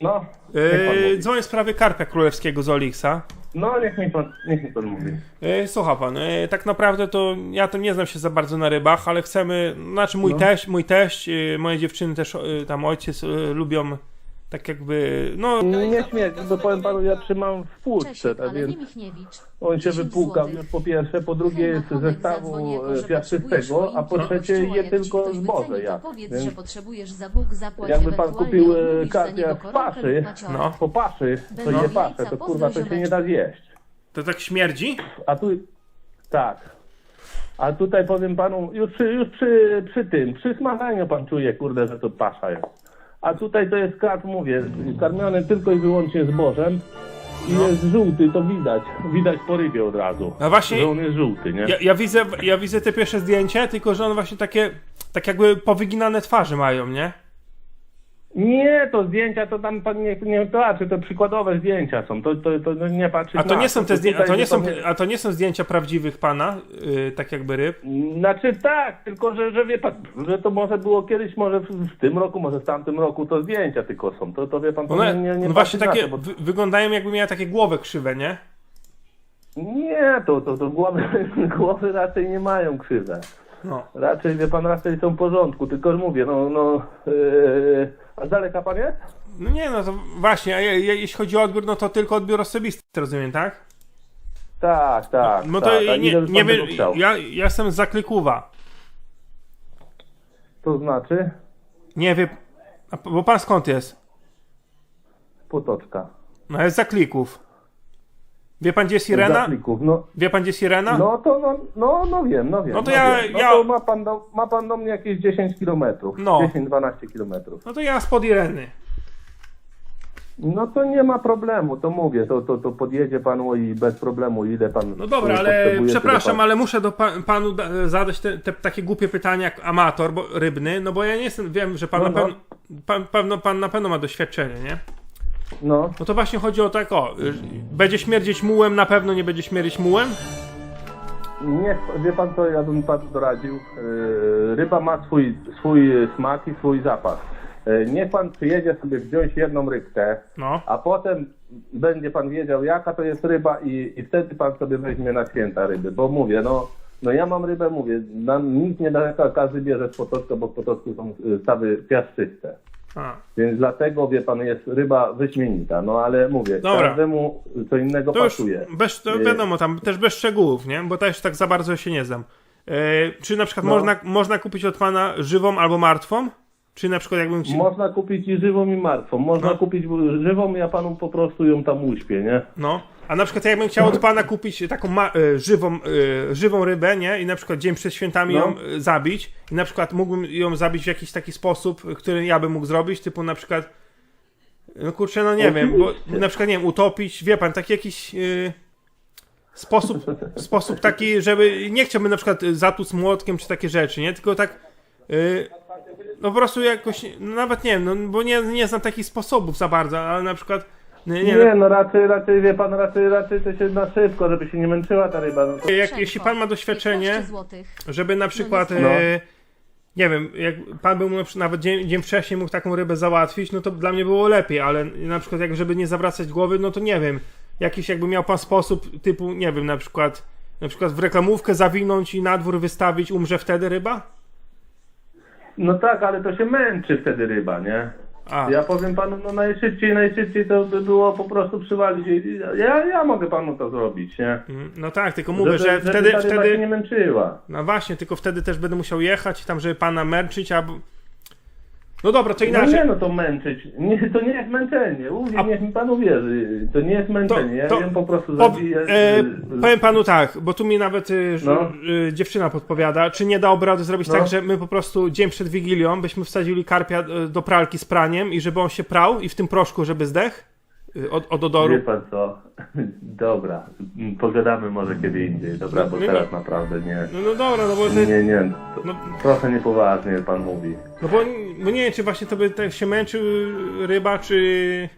No, Yy, dzwonię w sprawie karpia królewskiego z Olixa. No, niech mi pan, niech mi pan mówi. Yy, słucha pan, yy, tak naprawdę to ja to nie znam się za bardzo na rybach, ale chcemy, znaczy mój No. teść, mój teść, yy, moje dziewczyny też, tam ojciec lubią tak jakby, no Nie śmieć, bo powiem panu, ja trzymam w Czesiek, tak więc on się 10 wypłukał już po pierwsze, po drugie jest Hej, ze Machowiec stawu zadzwoni, jako, e, piaszczystego, a po trzecie je tylko zboże wyceni, jak. To powiedz, Więc że potrzebujesz za Bóg zapłać jakby pan kupił e, karpia koronkę paszy. No. po paszy, to Będą je paszę, to kurwa to się nie da zjeść. to tak śmierdzi. A tu, tak. A tutaj powiem panu, już przy, już przy, przy tym, przy smażaniu pan czuje, kurde, że to pasza jest. A tutaj to jest karp, mówię, karmiony tylko i wyłącznie zbożem i jest żółty, to widać. Widać po rybie od razu. A właśnie- Że on jest żółty, nie? Ja, ja, widzę, ja widzę te pierwsze zdjęcie, tylko że one właśnie takie, tak jakby powyginane twarze mają, nie? Nie, to zdjęcia to tam pan nie, nie patrzy, to przykładowe zdjęcia są, to, to, to nie patrzy A to nie są te zdjęcia, a to nie są, a to nie są zdjęcia prawdziwych pana, yy, tak jakby ryb. Znaczy tak, tylko że, że wie pan, że to może było kiedyś, może w, tym roku, może w tamtym roku to zdjęcia tylko są. To, to wie pan, to One, nie, nie, nie no właśnie takie, to, bo... wy, wyglądają jakby miały takie głowy krzywe, nie? Nie, to, to, to głowy, głowy raczej nie mają krzywe. No. Raczej, wie pan, raczej są w porządku, tylko że mówię, no, no, yy, a z daleka pan jest? No nie, no to właśnie, a je, je, jeśli chodzi o odbiór, no to tylko odbiór osobisty, rozumiem, tak? Tak, tak. No to tak. A nie, nie pan wiem, ja, ja jestem z Zaklikuwa. To znaczy Nie wiem, bo pan skąd jest? potoczka. No jest Zaklików. Wie pan gdzie jest Irena? Zaplików. No, Wie pan gdzie jest Irena? no to, no, no, no wiem, no wiem. No to no ja-. No ja- to ma pan, do, ma pan do mnie jakieś 10 kilometrów. No. 10-12 kilometrów. No to ja spod Ireny. No to nie ma problemu, to mówię, to, to, to podjedzie panu i bez problemu ile pan No dobra, ale przepraszam, pan- ale muszę do pa, panu da, zadać te, te takie głupie pytania jak amator bo, rybny, no bo ja nie jestem, wiem, że pan, No, na no. pewno, pan, pewno, pan na pewno ma doświadczenie, nie? No, No to właśnie chodzi o tak, o, y, będzie śmierdzieć mułem, na pewno nie będzie śmierdzieć mułem? niech, wie pan co, ja bym panu doradził, e, ryba ma swój, swój smak i swój zapach. E, niech pan przyjedzie sobie wziąć jedną rybkę, No. a potem będzie pan wiedział jaka to jest ryba i, i wtedy pan sobie weźmie na święta ryby, bo mówię, no, no ja mam rybę, mówię, nam nikt nie daleka, każdy bierze z potoczka, bo w potoczku są stawy piaszczyste. A. Więc dlatego, wie pan, jest ryba wyśmienita. No ale mówię, Dobra. każdemu co innego To pasuje. bez, to wiadomo, tam też bez szczegółów, nie? Bo też tak za bardzo się nie znam. E, czy na przykład No. można, można kupić od pana żywą albo martwą? Czy na przykład jakbym ci... Można kupić i żywą i martwą. Można No. kupić żywą, ja panu po prostu ją tam uśpię, nie? No, a na przykład jakbym chciał od pana kupić taką e, żywą, e, żywą rybę, nie? I na przykład dzień przed świętami No. ją e, zabić. I na przykład mógłbym ją zabić w jakiś taki sposób, który ja bym mógł zrobić, typu na przykład no kurczę, no nie wiem, bo na przykład nie wiem, utopić, wie pan, taki jakiś sposób, sposób taki, żeby nie chciałbym na przykład zatłuc młotkiem czy takie rzeczy, nie? Tylko tak no po prostu jakoś, no nawet nie wiem, no bo nie, nie znam takich sposobów za bardzo, ale na przykład nie, Nie, nie, no raczej, raczej, wie pan, raczej, raczej to się na szybko, żeby się nie męczyła ta ryba. No to... Jak, jeśli pan ma doświadczenie, 15 złotych. żeby na przykład, No nie- e, nie wiem, jak pan był nawet dzień, dzień wcześniej mógł taką rybę załatwić, no to dla mnie było lepiej, ale na przykład jak żeby nie zawracać głowy, no to nie wiem, jakiś jakby miał pan sposób typu, nie wiem, na przykład na przykład w reklamówkę zawinąć i na dwór wystawić, umrze wtedy ryba? No tak, ale to się męczy wtedy ryba, nie? A, Ja powiem panu, no najszybciej, najszybciej to by było po prostu przywalić. Ja, ja mogę panu to zrobić, nie? mm, no tak, tylko mówię, Żeby- że żeby wtedy, ta ryba się wtedy, nie męczyła. no właśnie, tylko wtedy też będę musiał jechać i tam, żeby pana męczyć, albo... No dobra, to No inaczej. nie no to męczyć. Nie, to nie jest męczenie. Uwierz, A- niech mi pan uwierzy. To nie jest męczenie. ja ją po prostu zabiję. e, z- powiem panu tak, bo tu mi nawet że- No. y, dziewczyna podpowiada, czy nie dałoby rady zrobić No. tak, że my po prostu dzień przed Wigilią byśmy wsadzili karpia y, do pralki z praniem i żeby on się prał i w tym proszku, żeby zdech od, od odoru. Wie pan co? Dobra, pogadamy może kiedy indziej, dobra, bo No, teraz naprawdę nie. No, no dobra, no bo, ty, Nie, nie, to no, trochę niepoważnie pan mówi. no bo, bo nie wiem, czy właśnie to by tak się męczył ryba, czy...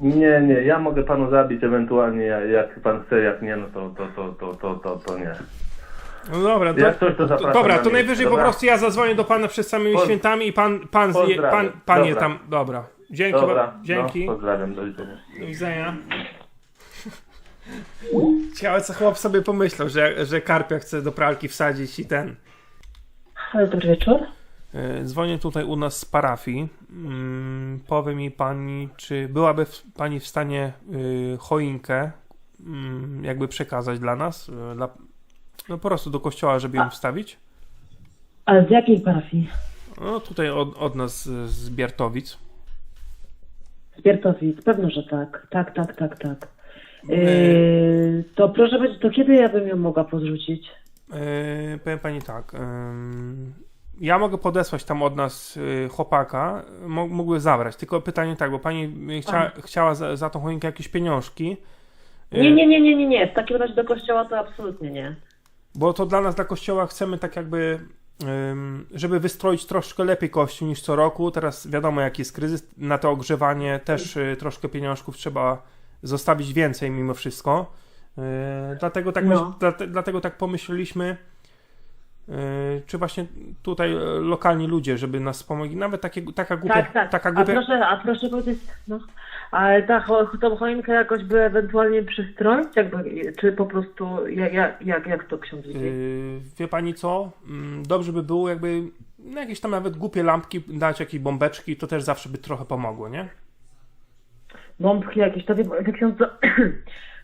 Nie, nie, ja mogę panu zabić ewentualnie, ja- jak pan chce, jak nie, no to, to, to, to, to, to, to nie. No dobra, to, coś, to dobra, to najwyżej po dobra? prostu ja zadzwonię do pana przed samymi Poz- świętami i pan, pan, zje, pan, pan je tam, dobra. Dzięki, Dobra, ba- dzięki. No, pozdrawiam, do widzenia. Do widzenia. Ciekawe co chłop sobie pomyślał, że, że karpia chce do pralki wsadzić i ten. Ale dobry wieczór. E, Dzwonię tutaj u nas z parafii. Mm, Powie mi pani, czy byłaby pani w stanie y, choinkę mm, jakby przekazać dla nas? y, Dla, no po prostu do kościoła, żeby ją wstawić? A z jakiej parafii? No tutaj od, od nas z, z Biertowic. Z Biertowic, pewno, że tak. Tak, tak, tak, tak. Yy, to proszę powiedzieć, to kiedy ja bym ją mogła podrzucić? Yy, powiem pani tak. ja mogę podesłać tam od nas chłopaka, mógłby zabrać. Tylko pytanie tak, bo pani yy, chcia, chciała za, za tą choinkę jakieś pieniążki. Nie, nie, nie, nie, nie, nie. W takim razie do kościoła to absolutnie nie. Bo to dla nas, dla kościoła chcemy tak jakby, żeby wystroić troszkę lepiej kościół niż co roku. Teraz wiadomo jaki jest kryzys. Na to ogrzewanie też y, troszkę pieniążków trzeba zostawić więcej mimo wszystko. Yy, dlatego, tak No. myśl, dlate, dlatego tak pomyśleliśmy, czy właśnie tutaj e, lokalni ludzie, żeby nas pomogli. Nawet takie, taka głupia, Tak, tak. taka A głupia, proszę, a proszę powiedzieć, no. Ale ta, tą choinkę jakoś by ewentualnie przystroić? Jakby, czy po prostu, jak, jak, jak, jak to ksiądz widzi? Yy, wie pani co? Mm, Dobrze by było, jakby no jakieś tam nawet głupie lampki dać, jakieś bombeczki, to też zawsze by trochę pomogło, nie? Bombki jakieś, to wie, wie ksiądz,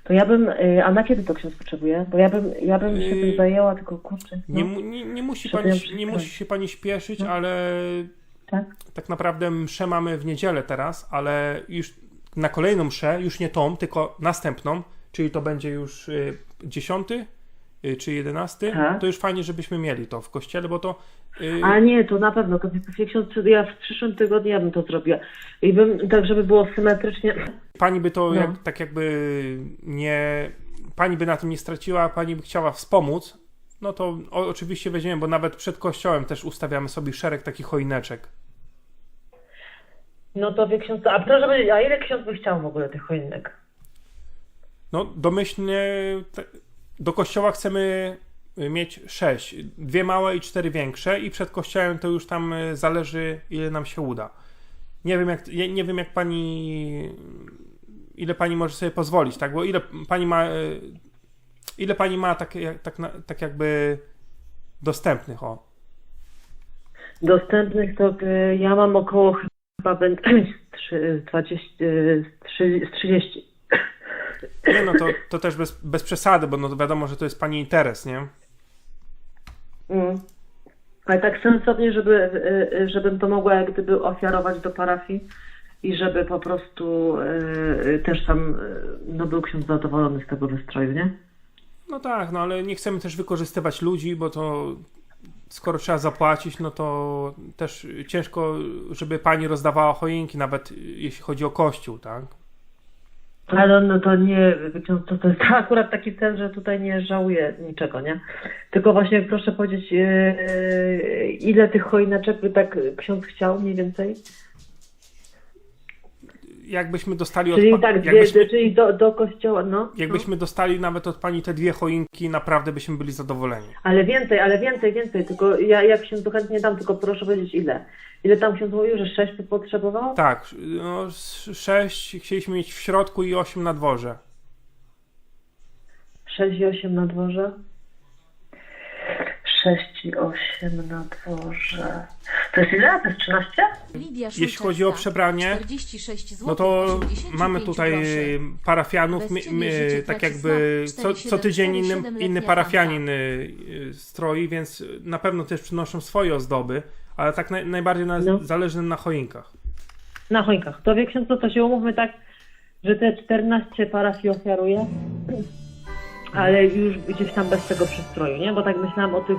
to, ja bym, y, a na kiedy to ksiądz potrzebuje? Bo ja bym, ja bym się tym zajęła, tylko kurczę, no, Nie, nie, nie, musi pani, nie musi się pani śpieszyć, No. ale tak? tak naprawdę mszę mamy w niedzielę teraz, ale już na kolejną mszę, już nie tą, tylko następną, czyli to będzie już y, 10 y, czy 11, Tak. to już fajnie, żebyśmy mieli to w kościele, bo to y, A nie, to na pewno, to ksiądz, ja w przyszłym tygodniu ja bym to zrobiła. I bym, tak żeby było symetrycznie, pani by to No. jak, tak jakby nie, pani by na tym nie straciła, a pani by chciała wspomóc, no to o, oczywiście weźmiemy, bo nawet przed kościołem też ustawiamy sobie szereg takich choineczek. no to wie ksiądz, a proszę powiedzieć, a ile ksiądz by chciał w ogóle tych choinek? No, domyślnie te, do kościoła chcemy mieć sześć. Dwie małe i cztery większe i przed kościołem to już tam y, zależy ile nam się uda. Nie wiem jak, nie nie wiem jak pani ile pani może sobie pozwolić, tak? Bo ile pani ma y, ile pani ma tak, tak, tak jakby dostępnych, o. Dostępnych to y, ja mam około chyba będę trzy- 20, y, trzy- z 30. Nie no, to, to też bez, bez przesady, bo no wiadomo, że to jest pani interes, nie? Mm. Ale tak sensownie, żeby, żebym to mogła jak gdyby ofiarować do parafii i żeby po prostu y, y, też tam y, no, był ksiądz zadowolony z tego wystroju, nie? No tak, no ale nie chcemy też wykorzystywać ludzi, bo to skoro trzeba zapłacić, no to też ciężko, żeby pani rozdawała choinki, nawet jeśli chodzi o kościół, tak? Ale no to nie, to, to jest akurat taki cel, że tutaj nie żałuję niczego, nie? Tylko właśnie proszę powiedzieć, ile tych choineczek by tak ksiądz chciał mniej więcej? Jakbyśmy dostali od Czyli pa- tak, jakbyśmy, czyli do, do kościoła, no. jakbyśmy dostali nawet od pani te dwie choinki, naprawdę byśmy byli zadowoleni. Ale więcej, ale więcej, więcej, tylko ja, ja księdzu chętnie dam, tylko proszę powiedzieć ile. Ile tam ksiądz mówił, że sześć by potrzebował? Tak, no sześć chcieliśmy mieć w środku i osiem na dworze. Sześć i osiem na dworze. Sześć i osiem na dworze. To jest ile? To jest 13? Lidia Jeśli chodzi o przebranie, 46 zł, No to 85 mamy tutaj groszy. parafianów, tak jakby co, co tydzień 47, inny, inny parafianin y, stroi, więc na pewno też przynoszą swoje ozdoby, ale tak naj, najbardziej na, No. zależy na choinkach. Na choinkach. To wie ksiądz, to, to się umówmy tak, że te 14 parafii ofiaruje, ale już gdzieś tam bez tego przystroju, nie? Bo tak myślałam o tych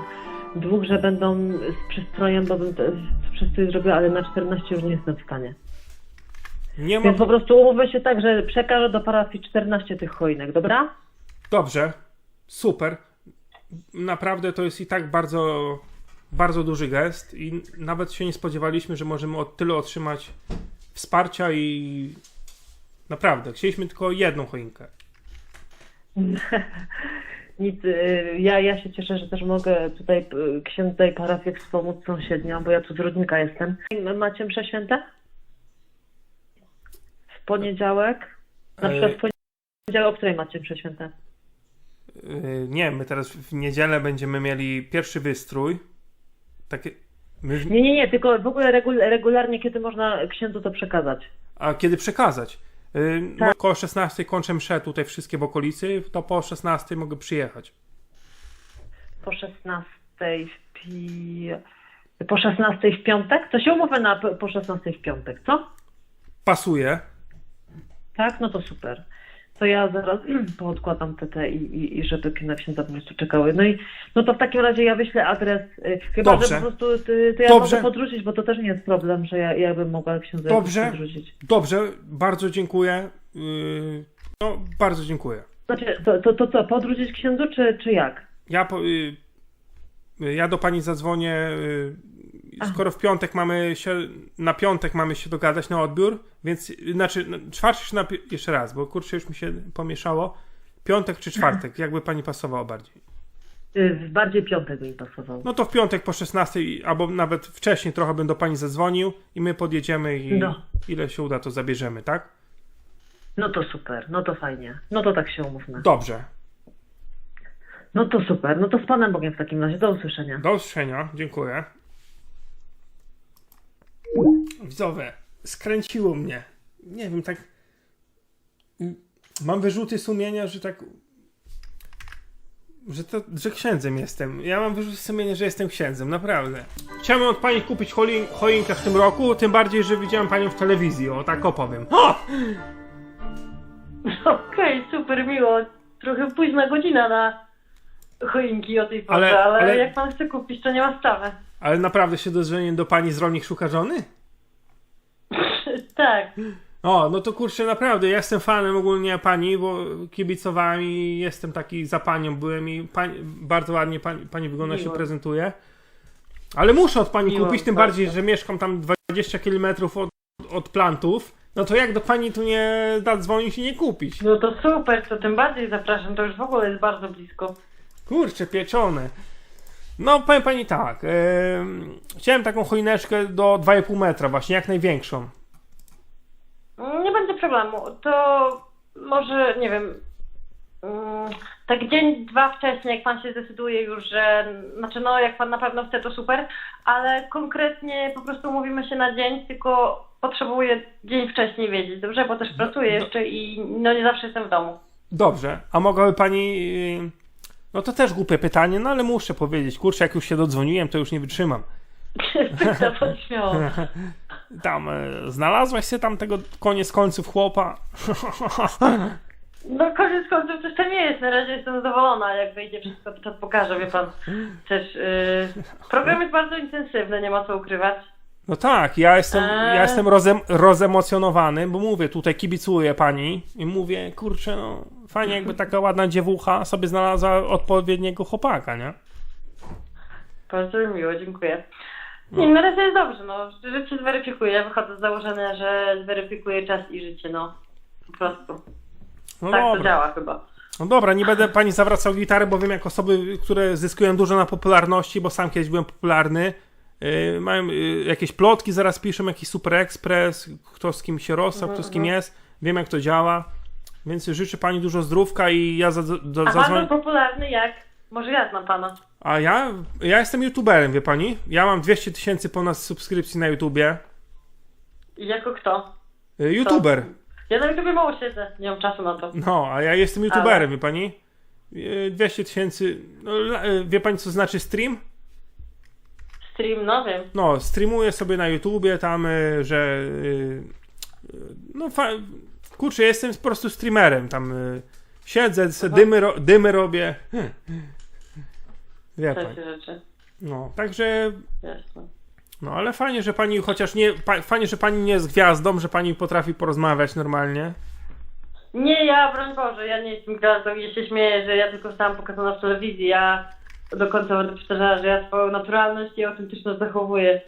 dwóch, że będą z przystrojem, bo bym to przystrój zrobiła, ale na 14 już nie jestem w stanie. Nie ma... Więc po prostu umówmy się tak, że przekażę do parafii 14 tych choinek, dobra? Dobrze, super. Naprawdę to jest i tak bardzo, bardzo duży gest i nawet się nie spodziewaliśmy, że możemy od tyle otrzymać wsparcia i naprawdę, chcieliśmy tylko jedną choinkę. Nic, y, ja, ja się cieszę, że też mogę tutaj y, księdza i parafię wspomóc sąsiednią, bo ja tu z Rudnika jestem. Macie msze święte? poniedziałek, na E, przykład w poniedziałek, o której macie mszę święte? Yy, nie, my teraz w niedzielę będziemy mieli pierwszy wystrój. Takie. My, Nie, nie, nie, tylko w ogóle regul- regularnie, kiedy można księdzu to przekazać. a kiedy przekazać? Yy, Tak. Około 16 kończę mszę tutaj wszystkie w okolicy, to po 16 mogę przyjechać. Po 16 w pi... Po 16 w piątek? To się umówmy na po- po 16 w piątek, co? Pasuje. Tak? No to super. To ja zaraz poodkładam te, te i, i, i żeby na księdza po prostu czekały. No i no to w takim razie ja wyślę adres. y, Chyba, Dobrze. że po prostu ty, to ja Dobrze. mogę podrzucić, bo to też nie jest problem, że ja, ja bym mogła księdza Dobrze. podrzucić. Dobrze, bardzo dziękuję. Yy, no, bardzo dziękuję. Znaczy, to, to, to co, podrzucić księdzu, czy, czy jak? Ja, po, y, y, ja do pani zadzwonię. Y, skoro w piątek mamy się. Na piątek mamy się dogadać na odbiór, więc. Znaczy, no, czwartek czy na. Jeszcze raz, bo kurczę już mi się pomieszało. Piątek czy czwartek, jakby pani pasowało bardziej. Y, Bardziej piątek mi pasował. No to w piątek po 16, albo nawet wcześniej trochę bym do pani zadzwonił i my podjedziemy i No. ile się uda, to zabierzemy, tak? No to super, no to fajnie. No to tak się umówmy. Dobrze. No to super, no to z Panem Bogiem w takim razie. Do usłyszenia. Do usłyszenia, dziękuję. Widzowie, skręciło mnie. Nie wiem, tak. mm, Mam wyrzuty sumienia, że tak. Że, to, że księdzem jestem. Ja mam wyrzuty sumienia, że jestem księdzem, naprawdę. Chciałem od pani kupić choinkę w tym roku, tym bardziej, że widziałem panią w telewizji, o tak opowiem. O! Okej, super miło. Trochę późna godzina na choinki o tej porze, Ale- ale, ale- jak pan chce kupić, to nie ma sprawy. Ale naprawdę się dozwoniłem do pani z rolnik szuka żony? Tak. O, no to kurczę, naprawdę, ja jestem fanem ogólnie pani, bo kibicowałem i jestem taki za panią byłem i pani, bardzo ładnie pani, pani wygląda się Miło. prezentuje. Ale muszę od pani Miło, kupić, tym bardzo. bardziej, że mieszkam tam 20 km od, od plantów. No to jak do pani tu nie zadzwonić i nie kupić? No to super, to tym bardziej zapraszam. To już w ogóle jest bardzo blisko. Kurczę, pieczone. No, powiem pani tak. em, chciałem taką choineczkę do 2,5 metra, właśnie jak największą. Nie będzie problemu. To może, nie wiem, mm, tak dzień, dwa wcześniej, jak pan się zdecyduje już, że, znaczy no, jak pan na pewno chce, to super, ale konkretnie po prostu umówimy się na dzień, tylko potrzebuję dzień wcześniej wiedzieć, dobrze? Bo też pracuję jeszcze i no nie zawsze jestem w domu. Dobrze, a mogłaby pani. yy, No to też głupie pytanie, no ale muszę powiedzieć. Kurczę, jak już się dodzwoniłem, to już nie wytrzymam. Pyta śmiało. Tam, e, znalazłaś się tam tego koniec końców chłopa? No koniec końców coś tam jest, na razie jestem zadowolona, jak wyjdzie wszystko, to, pokażę, wie pan. Też yy, program jest bardzo intensywny, nie ma co ukrywać. No tak, ja jestem, Eee. ja jestem rozem, rozemocjonowany, bo mówię, tutaj kibicuję pani i mówię, kurczę, no fajnie jakby taka ładna dziewucha sobie znalazła odpowiedniego chłopaka, nie? Bardzo mi miło, dziękuję. Nie, na razie jest dobrze, no. Życie zweryfikuje. Ja wychodzę z założenia, że zweryfikuje czas i życie, no. Po prostu. No tak to dobra. działa chyba. No dobra, nie będę pani zawracał gitary, bo wiem jak osoby, które zyskują dużo na popularności, bo sam kiedyś byłem popularny, yy, mają yy, jakieś plotki, zaraz piszą jakiś Super Express, kto z kim się rozstał, kto z kim jest, wiem jak to działa, więc życzę pani dużo zdrówka i ja za, do, A pan zadzwonię. popularny jak? Może ja znam pana. A ja, ja jestem youtuberem, wie pani? Ja mam 200 tysięcy ponad subskrypcji na YouTubie. I jako kto? Yy, YouTuber. Ja na YouTube mało siedzę, nie mam czasu na to. No, a ja jestem youtuberem, Ale- wie pani? Yy, 200 tysięcy. No, la- yy, wie pani co znaczy stream? Stream, no wiem. No, streamuję sobie na YouTubie tam, y, że. y, y, no, fa- kurczę, jestem po prostu streamerem. Tam y, siedzę, se dymy, ro- dymy robię. Wie pani. Takie rzeczy. No, także. Jasne. No, ale fajnie, że pani chociaż nie. Pa, fajnie, że pani nie jest gwiazdą, że pani potrafi porozmawiać normalnie. Nie, ja, broń Boże, ja nie jestem gwiazdą i ja się śmieję, że ja tylko zostałam pokazana w telewizji. Ja do końca będę powtarzała, że ja swoją naturalność i autentyczność zachowuję.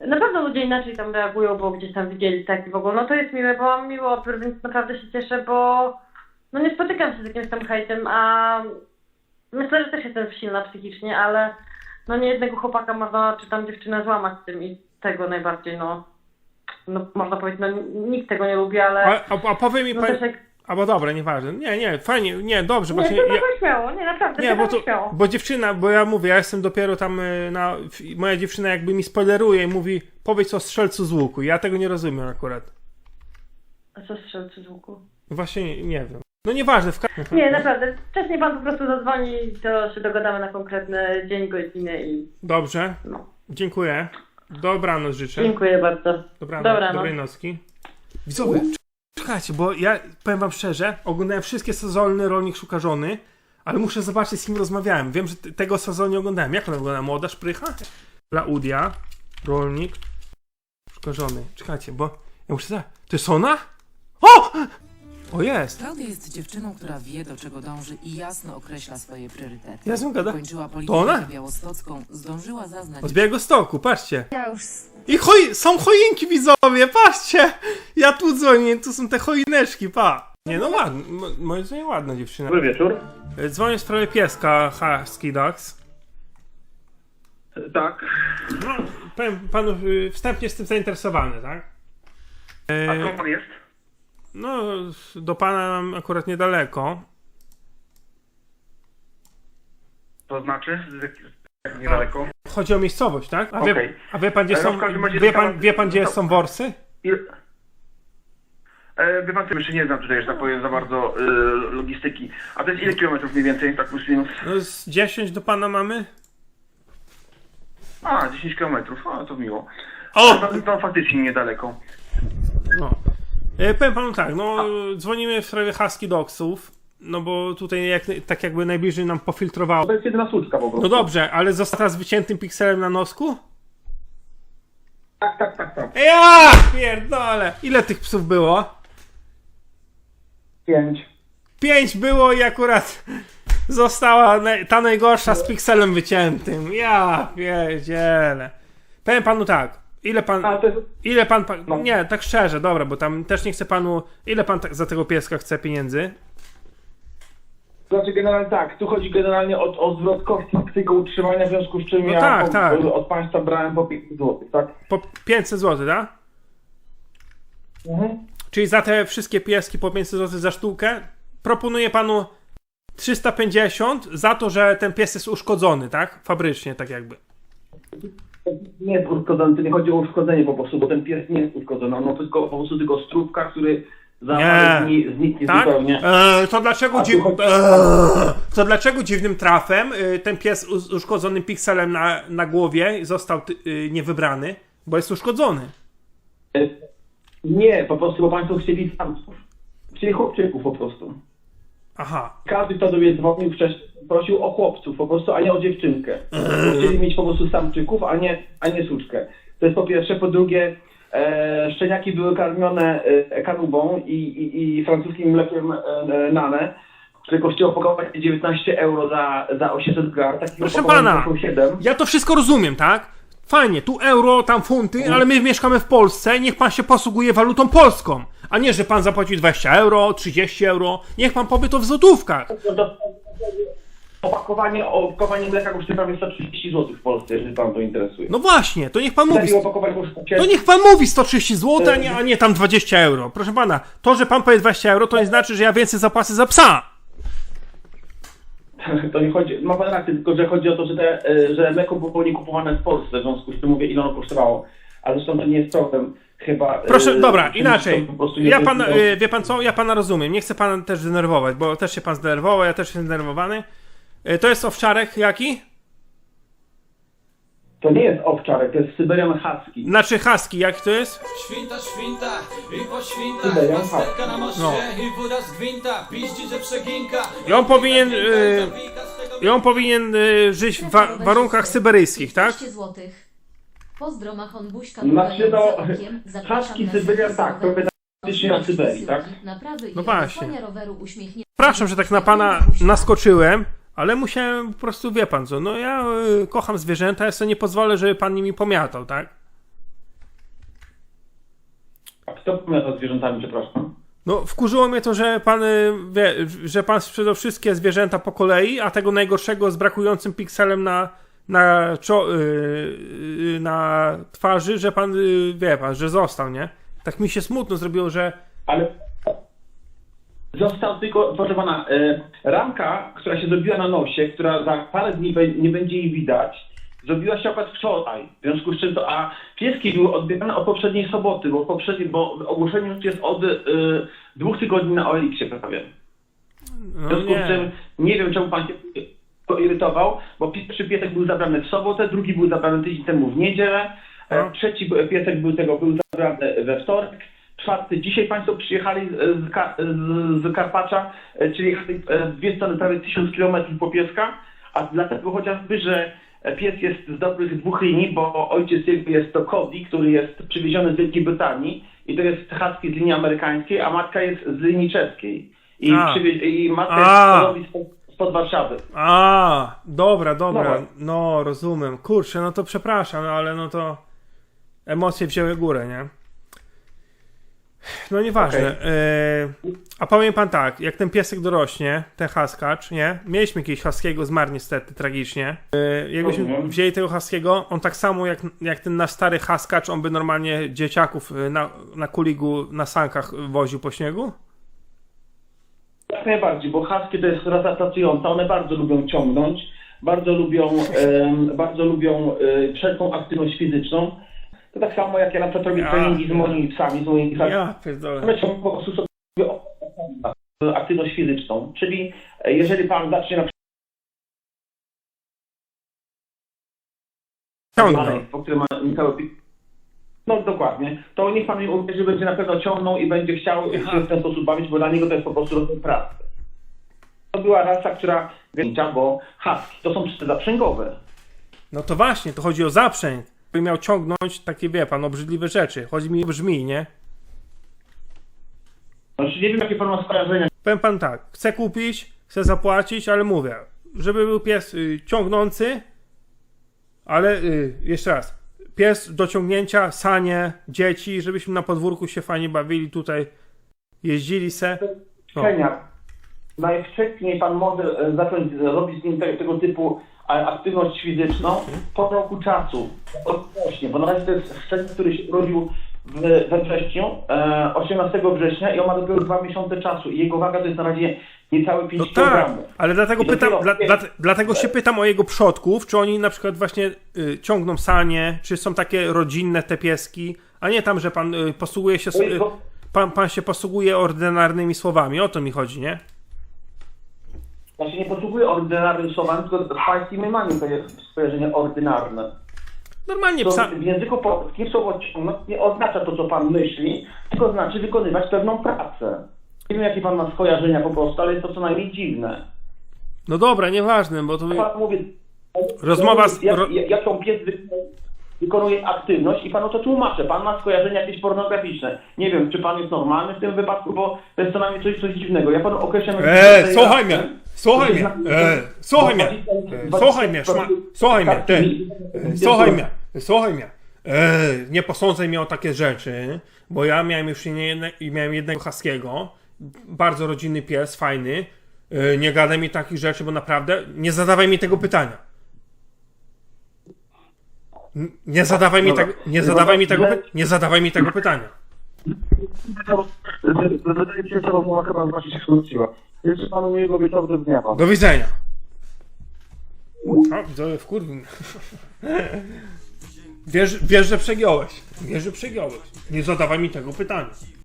Na pewno ludzie inaczej tam reagują, bo gdzieś tam widzieli tak i w ogóle. No to jest miłe, bo mam odbiór, więc naprawdę się cieszę, bo no nie spotykam się z jakimś tam hejtem, a myślę, że też jestem silna psychicznie, ale no nie jednego chłopaka można, czy tam dziewczynę złamać z tym i tego najbardziej, no. no można powiedzieć, no nikt tego nie lubi, ale A, a, a powie mi no pan... jak... Albo dobra, nieważne. Nie, nie, fajnie, nie, dobrze, Nie, właśnie... to Ja, śmiało, nie, naprawdę, nie, bo to, śmiało. bo dziewczyna, bo ja mówię, ja jestem dopiero tam y, na... Moja dziewczyna jakby mi spoileruje i mówi, powiedz o strzelcu z łuku. Ja tego nie rozumiem akurat. A co strzelcy z łuku? Właśnie nie, nie wiem. No nieważne, w ka- Nie, naprawdę, wcześniej pan po prostu zadzwoni, to się dogadamy na konkretny dzień, godzinę i Dobrze, no. dziękuję. Dobranoc życzę. Dziękuję bardzo. Dobranoc, Dobranoc. dobrej nocki. Widzowie, czekajcie, bo ja powiem wam szczerze, oglądałem wszystkie sezony Rolnik Szuka Żony, ale muszę zobaczyć z kim rozmawiałem. Wiem, że t- tego sezonu nie oglądałem. Jak ona wygląda? Młoda szprycha? Laudia, Rolnik Szuka Żony. Czekajcie, bo ja muszę za... To jest ona? O! O, jest! Klaudia jest dziewczyną, która wie, do czego dąży i jasno określa swoje priorytety. Ja z nią gadam. Kończyła ona? politykę białostocką, zdążyła zaznać... Od Białego Stoku, patrzcie. Ja już I choj... są choinki widzowie, patrzcie! Ja tu dzwonię, tu są te choineczki, pa! Nie no ładnie, mo- moim zdaniem ładna dziewczyna. Dobry wieczór. Dzwonię w sprawie pieska Husky Dogs. Tak. No, powiem panu, y, wstępnie jestem zainteresowany, tak? A E, skąd pan jest? No, do pana mam akurat niedaleko. To znaczy? Jak niedaleko? Chodzi o miejscowość, tak? A wie, Okej. a wie pan, gdzie no są, w każdym razie wie pan, wie pan, gdzie są worsy? I... E, wie pan co, jeszcze nie znam tutaj, że tak powiem, za bardzo e, logistyki. A to jest ile kilometrów mniej więcej, tak plus minus? No, z 10 do pana mamy. A, 10 kilometrów, a to miło. O! To, to faktycznie niedaleko. No. E, powiem panu tak, no, dzwonimy w sprawie Husky Dogsów, no bo tutaj jak, tak jakby najbliżej nam pofiltrowało. To jest jedna słuczka po prostu. No dobrze, ale została z wyciętym pikselem na nosku? Tak, tak, tak, tak. Ja pierdolę! Ile tych psów było? Pięć. Pięć było i akurat została ta najgorsza z pikselem wyciętym. Ja pierdzielę. Powiem panu tak, ile pan... A jest... Ile pan... pa- No. Nie, tak szczerze, dobra, bo tam też nie chcę panu... Ile pan tak za tego pieska chce pieniędzy? Znaczy generalnie tak, tu chodzi generalnie o, o zwrot kosztów tego utrzymania, w związku z czym No ja tak, po, tak. od państwa brałem po 500 zł, tak? Po 500 zł, tak? Mhm. Czyli za te wszystkie pieski po 500 zł za sztukę proponuję panu 350 za to, że ten pies jest uszkodzony, tak? Fabrycznie, tak jakby. Nie jest uszkodzony, to nie chodzi o uszkodzenie po prostu, bo ten pies nie jest uszkodzony, on ma tylko, po prostu tylko stróbka, który za parę dni zniknie Tak? zupełnie. Eee, to dlaczego dziw... chodzi- to dlaczego dziwnym trafem y, ten pies u- uszkodzonym pikselem na, na głowie został y, niewybrany? Bo jest uszkodzony. Nie, po prostu, bo państwo chcieli samców. Chcieli chłopczyków po prostu. Aha. Każdy, kto do mnie dzwonił wcześniej, prosił o chłopców po prostu, a nie o dziewczynkę. Chcieli mieć po prostu samczyków, a nie, a nie suczkę. To jest po pierwsze. Po drugie, e, szczeniaki były karmione e, kanubą i, i, i francuskim mlekiem e, e, nane, które kosztowało opakowanie 19 euro za, za 800 gram. Proszę pana. kosztą 7. Ja to wszystko rozumiem, tak? Fajnie, tu euro, tam funty, ale my mieszkamy w Polsce, niech pan się posługuje walutą polską. A nie, że pan zapłaci 20 euro, 30 euro. Niech pan poby to w złotówkach. Opakowanie, opakowanie mleka kosztuje prawie 130 zł w Polsce, jeżeli pan to interesuje. No właśnie, to niech pan mówi. To niech pan mówi 130 zł, a nie, a nie tam 20 euro. Proszę pana, to, że pan powie 20 euro, to nie znaczy, że ja więcej zapłacę za psa. To nie chodzi, ma pan rację, tylko że chodzi o to, że, te, e, że mleko było nie kupowane w Polsce, w związku z tym mówię, ile ono kosztowało. Ale zresztą to nie jest problem, chyba... Proszę, e, dobra, inaczej. Ja pan, wie pan co, ja pana rozumiem. Nie chcę pana też zdenerwować, bo też się pan zdenerwował, ja też jestem zdenerwowany. Y, To jest owczarek jaki? To nie jest owczarek, to jest Syberian Husky. Znaczy husky, jak to jest? Świnta, świnta i po Pasterka na moście No. i woda z gwinta Piździ, że przeginka I on powinien, y, I on powinien y, żyć w wa- warunkach syberyjskich, tak? 200 złotych. Pozdro Machon Buźka Znaczy, no, Husky Syberian, tak, to by faktycznie na Syberii, tak? No właśnie. Przepraszam, że tak na pana naskoczyłem, ale musiałem po prostu, wie pan co, no ja y, kocham zwierzęta, ja sobie nie pozwolę, żeby pan nimi pomiatał, tak? A kto pomiata zwierzętami, przepraszam? No, wkurzyło mnie to, że pan, y, wie, że pan sprzedał wszystkie zwierzęta po kolei, a tego najgorszego z brakującym pikselem na, na, czo, y, y, na twarzy, że pan, y, wie pan, że został, nie? Tak mi się smutno zrobiło, że Ale został tylko, proszę pana, e, ramka, która się zrobiła na nosie, która za parę dni nie będzie jej widać, zrobiła się akurat wczoraj. W związku z czym to, a pieski były odbierane od poprzedniej soboty, bo, poprzedniej, bo ogłoszenie już jest od e, dwóch tygodni na OLX-ie prawie. W no związku z czym nie wiem, czemu pan się poirytował, bo pierwszy piesek był zabrany w sobotę, drugi był zabrany tydzień temu w niedzielę, No. e, trzeci b- piesek był tego był zabrany we wtorek, czwarty dzisiaj państwo przyjechali z, z, z, z Karpacza, e, czyli jechali e, dwie strony prawie tysiąc kilometrów po pieska, a dlatego chociażby, że pies jest z dobrych dwóch linii, bo ojciec jego jest to Cody, który jest przywieziony z Wielkiej Brytanii i to jest husky z linii amerykańskiej, a matka jest z linii czeskiej. I, i matka A. jest spod, spod Warszawy. A, dobra, dobra, Dobra. no rozumiem. Kurczę, no to przepraszam, no ale no to emocje wzięły górę, nie? No nieważne. E, a powiem pan tak, jak ten piesek dorośnie, ten haskacz, nie? Mieliśmy jakiegoś haskiego, zmarł niestety tragicznie. E, jakbyśmy Rozumiem. wzięli tego haskiego, on tak samo jak, jak ten nasz stary haskacz, on by normalnie dzieciaków e, na, na kuligu, na sankach woził po śniegu? Jak najbardziej, bo husky to jest rasa pracująca, one bardzo lubią ciągnąć, bardzo lubią, bardzo lubią e, wszelką aktywność fizyczną. To tak samo jak ja na przykład robię Ja. treningi z moimi psami, z moimi psami. Ja pierdolę. Ciągną po prostu sobie aktywność fizyczną, czyli e, jeżeli pan zacznie na przykład, po którym ma no dokładnie, to niech pan mi uwierzy, że będzie na pewno ciągnął i będzie chciał się w ten sposób bawić, bo dla niego to jest po prostu rodzaj pracy. To była rasa, która, bo husky to są psy zaprzęgowe. No to właśnie, to chodzi o zaprzęg. By miał ciągnąć takie, wie pan, obrzydliwe rzeczy. Chodzi mi brzmi, nie? Znaczy nie wiem, jakie pan ma skojarzenia. Powiem pan tak, chcę kupić, chcę zapłacić, ale mówię, żeby był pies y, ciągnący, ale y, jeszcze raz, pies do ciągnięcia, sanie, dzieci, żebyśmy na podwórku się fajnie bawili tutaj, jeździli se. No. Najwcześniej pan może e, zacząć robić z nim te, tego typu aktywność fizyczną po roku czasu. Odnośnie, bo na razie to jest szczeniak, który się urodził we wrześniu, e, 18 września i on ma dopiero dwa miesiące czasu i jego waga to jest na razie niecałe 5 No tak, kg. ale dlatego I pytam, dla, dla, dlatego się pytam o jego przodków, czy oni na przykład właśnie y, ciągną sanie, czy są takie rodzinne te pieski, a nie tam, że pan y, posługuje się, y, pan, pan się posługuje ordynarnymi słowami, o to mi chodzi, nie? Ja się nie posługuję ordynarnym słowami, tylko w pańskim mniemaniu to jest skojarzenie ordynarne. Normalnie psa... w języku polskim słowo ciągnąć nie oznacza to, co pan myśli, tylko znaczy wykonywać pewną pracę. Nie wiem, jakie pan ma skojarzenia po prostu, ale jest to co najmniej dziwne. No dobra, nieważne, bo to... Pan mówi, Rozmowa z- jak, jaką pies wy- wykonuje aktywność i panu to tłumaczę. Pan ma skojarzenia jakieś pornograficzne. Nie wiem, czy pan jest normalny w tym wypadku, bo to jest co najmniej coś, coś dziwnego. Ja panu określam... Eee, słuchaj mnie! Słuchaj mnie! Słuchaj mnie! Słuchaj mnie, szma... Słuchaj mnie, ty! Słuchaj mnie! Słuchaj mnie! Nie posądzaj mnie o takie rzeczy, bo ja miałem już nie jedne, miałem jednego haskiego, bardzo rodzinny pies, fajny. Eee, nie gadaj mi takich rzeczy, bo naprawdę nie zadawaj mi tego pytania. N- Nie zadawaj mi tego, nie zadawaj mi tego, py- nie zadawaj mi tego pytania. Wydaje mi się, że ta rozmowa chyba właśnie się skróciła. Jeszcze panu miłego wieczoru do dnia pan. Do widzenia. A, widzowie, wkurwił mnie. Wiesz, wiesz, że przegiąłeś. Wiesz, że przegiąłeś. Nie zadawaj mi tego pytania.